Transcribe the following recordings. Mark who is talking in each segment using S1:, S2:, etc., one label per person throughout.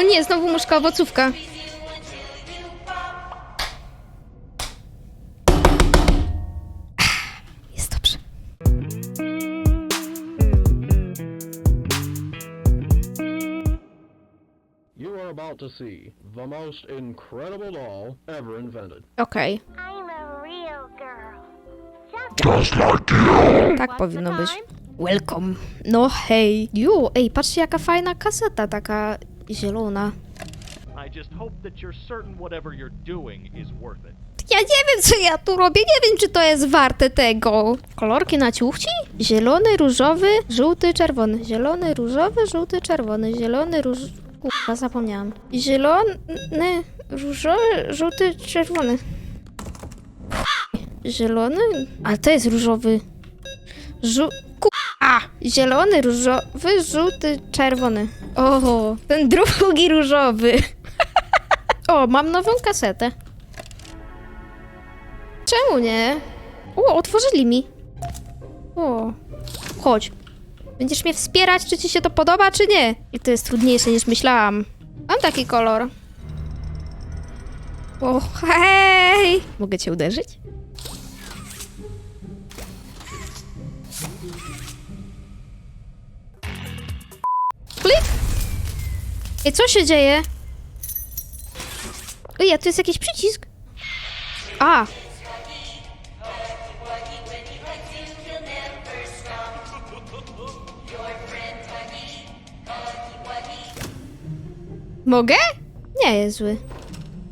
S1: O nie, znowu muszka owocówka. Jest dobrze.
S2: You are about to see the most incredible doll ever invented.
S1: Okej,
S3: I'm a real girl. Just
S1: tak powinno być. Welcome. No hej. Ju, ej, patrzcie jaka fajna kaseta, taka zielona. Ja nie wiem, co ja tu robię, nie wiem, czy to jest warte tego. Kolorki na ciuchci? Zielony, różowy, żółty, czerwony. Zielony, różowy, żółty, czerwony. Zielony, róż... Kurwa, zapomniałam. Zielony, różowy, żółty, czerwony. Zielony? Ale to jest różowy. Żół... Zielony, różowy, żółty, czerwony. O, ten drugi różowy. O, mam nową kasetę. Czemu nie? O, otworzyli mi. O, chodź. Będziesz mnie wspierać, czy ci się to podoba, czy nie? I to jest trudniejsze niż myślałam. Mam taki kolor. O, hej! Mogę cię uderzyć? Klik! I co się dzieje? Ej, a tu jest jakiś przycisk. A, Mogę? Nie jest zły.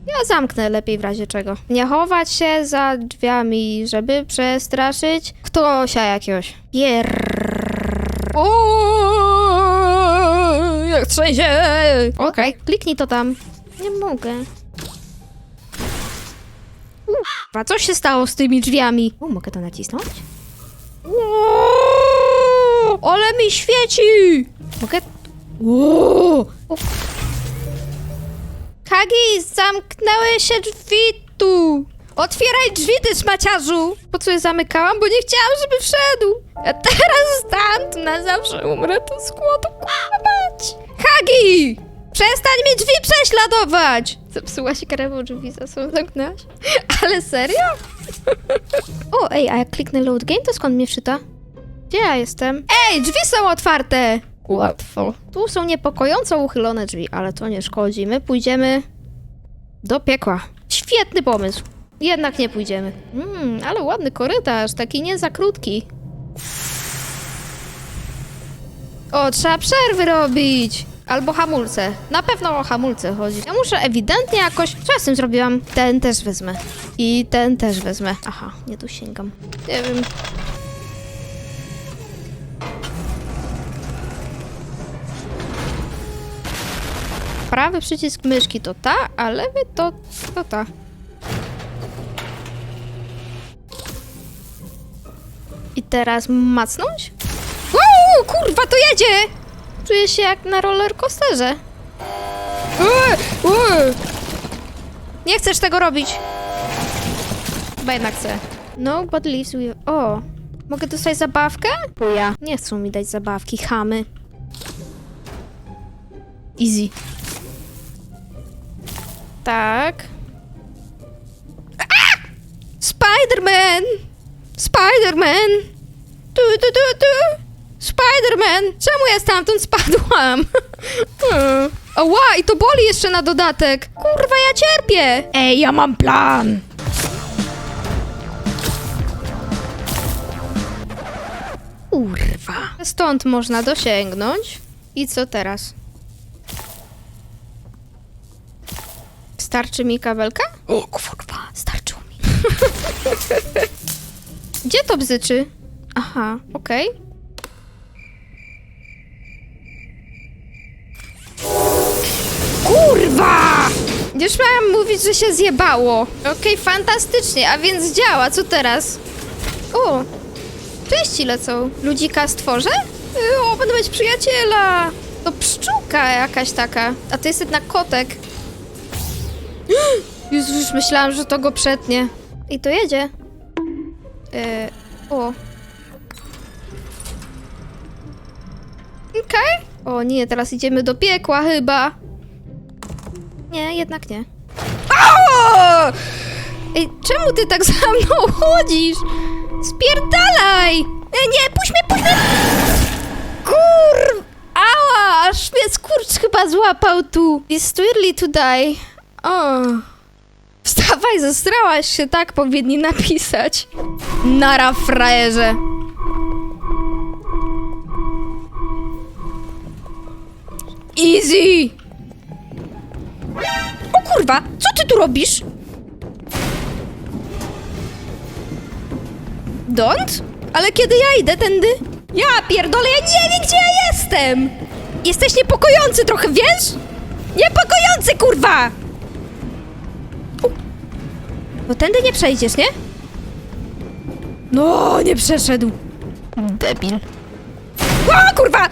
S1: Ja zamknę lepiej w razie czego. Nie chować się za drzwiami, żeby przestraszyć ktośa jakiegoś. Pier... jak trzęsie! Okej, kliknij to tam. Nie mogę. Ufa, co się stało z tymi drzwiami? O, mogę to nacisnąć? O, ale mi świeci! Mogę... O, Hagi, zamknęły się drzwi tu! Otwieraj drzwi, ty szmaciarzu! Po co je zamykałam? Bo nie chciałam, żeby wszedł! Ja teraz stamtąd na zawsze umrę, to skło to kłamać! Przestań mi drzwi prześladować! Zepsuła się karewą drzwi, za sobą? Ale serio? o, ej, a jak kliknę load game, to skąd mnie wczyta? Gdzie ja jestem? Ej, drzwi są otwarte! Łatwo. Tu są niepokojąco uchylone drzwi, ale to nie szkodzi. My pójdziemy do piekła. Świetny pomysł. Jednak nie pójdziemy. Mmm, ale ładny korytarz, taki nie za krótki. O, trzeba przerwy robić! Albo hamulce. Na pewno o hamulce chodzi. Ja muszę ewidentnie jakoś... Co ja z tym zrobiłam? Ten też wezmę. I ten też wezmę. Aha, nie tu sięgam. Nie wiem. Prawy przycisk myszki to ta, a lewy to, to ta. I teraz macnąć? Uuu, kurwa, to jedzie! Czuję się jak na rollercoasterze. Uuu, uuu. Nie chcesz tego robić. Chyba jednak chcę. No, but leaves with... O, mogę dostać zabawkę? Chuja. Nie chcą mi dać zabawki, chamy. Easy. Tak. Spider-Man! Spider-Man! Tu, tu, tu, tu! Spider-Man! Czemu ja stamtąd spadłam? Ała, i to boli jeszcze na dodatek! Kurwa, ja cierpię! Ej, ja mam plan! Kurwa. Stąd można dosięgnąć. I co teraz? Starczy mi kabelka? O kurwa, starczył mi. Gdzie to bzyczy? Aha, okej. Kurwa! Już miałam mówić, że się zjebało. Okej, fantastycznie, a więc działa. Co teraz? O, części lecą. Ludzika stworzę? Y, O, będę mieć przyjaciela. To pszczółka jakaś taka. A to jest jednak kotek. Jezu, już myślałam, że to go przetnie. I to jedzie. E, o. Okej. O nie, teraz idziemy do piekła chyba. Nie, jednak nie. O! Ej, czemu ty tak za mną chodzisz? Spierdalaj! Ej, nie, puść mnie, puść mnie! Kur... Ała, aż mnie skurcz chyba złapał tu. It's too early to die. O. Wstawaj, zestrałaś się, tak powinni napisać. Nara frajerze. Easy! O kurwa, co ty tu robisz? Don't? Ale kiedy ja idę tędy? Ja pierdolę, ja nie wiem, gdzie ja jestem! Jesteś niepokojący trochę, wiesz? Niepokojący, kurwa! U. Bo tędy nie przejdziesz, nie? No, nie przeszedł. Debil. O, kurwa!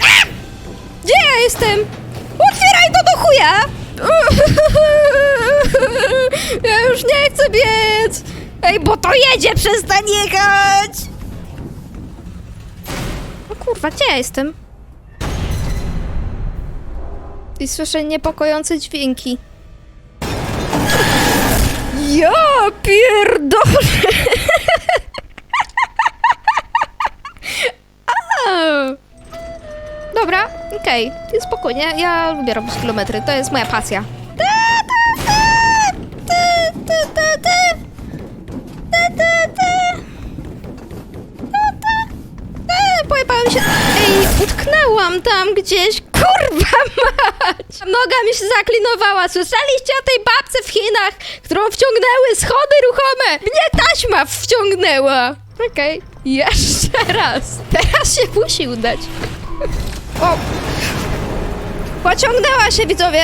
S1: A! Gdzie ja jestem? Chuja! Ja już nie chcę biec! Ej, bo to jedzie, przestań jechać! O kurwa, gdzie ja jestem? I słyszę niepokojące dźwięki. Ja pierdolę! Dobra, okej, okay. Spokojnie, ja lubię robić kilometry, to jest moja pasja. Pojebałem się. Ej, utknęłam tam gdzieś. Kurwa mać! Noga mi się zaklinowała. Słyszeliście o tej babce w Chinach, którą wciągnęły schody ruchome? Mnie taśma wciągnęła. Okej, jeszcze raz. Teraz się musi udać. O! Pociągnęła się, widzowie!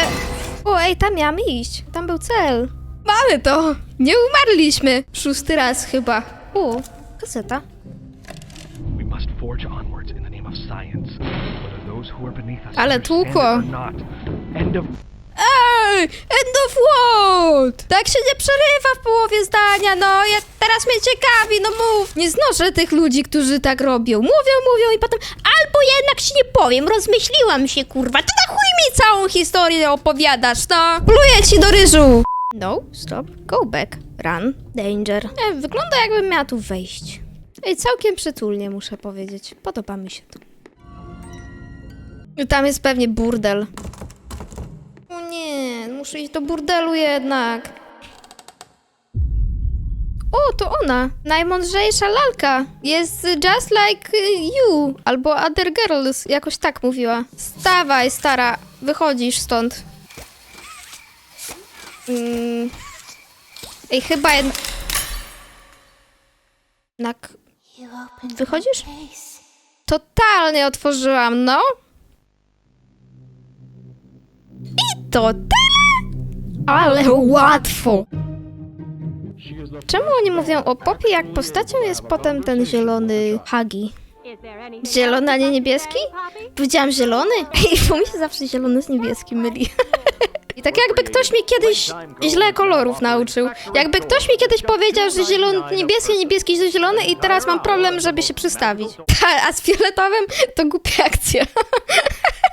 S1: O, ej, tam miałam iść. Tam był cel. Mamy to! Nie umarliśmy. Szósty raz chyba. O, kaseta.
S4: We must forge onwards in the name of science. Whether those who are beneath us
S1: Ale
S4: understand it
S1: tłukło.
S4: or not. End of
S1: Ej! End of what? Tak się nie przerywa w połowie zdania, no. Ja, teraz mnie ciekawi, no mów. Nie znoszę tych ludzi, którzy tak robią. Mówią, mówią i potem albo jednak ci nie powiem, rozmyśliłam się, kurwa. To na chuj mi całą historię opowiadasz, no. Pluję ci do ryżu. No, stop, go back, run, danger. E, wygląda jakbym miała tu wejść. Ej, całkiem przytulnie, muszę powiedzieć. Podoba mi się tu. I Tam jest pewnie burdel. O nie, muszę iść do burdelu jednak. To ona. Najmądrzejsza lalka. Jest just like y, you. Albo other girls. Jakoś tak mówiła. Stawaj, stara. Wychodzisz stąd. Mm. Ej, chyba jednak... Jednak... Wychodzisz? Totalnie otworzyłam, no. I to tyle! Ale łatwo! Czemu oni mówią o popie, jak postacią jest potem ten zielony Hagi? Zielony, a nie niebieski? Powiedziałam zielony? Ej, bo mi się zawsze zielony z niebieskim myli. I tak jakby ktoś mi kiedyś źle kolorów nauczył. Jakby ktoś mi kiedyś powiedział, że zielony, niebieski, niebieski, że zielony i teraz mam problem, żeby się przystawić. A z fioletowym to głupia akcja.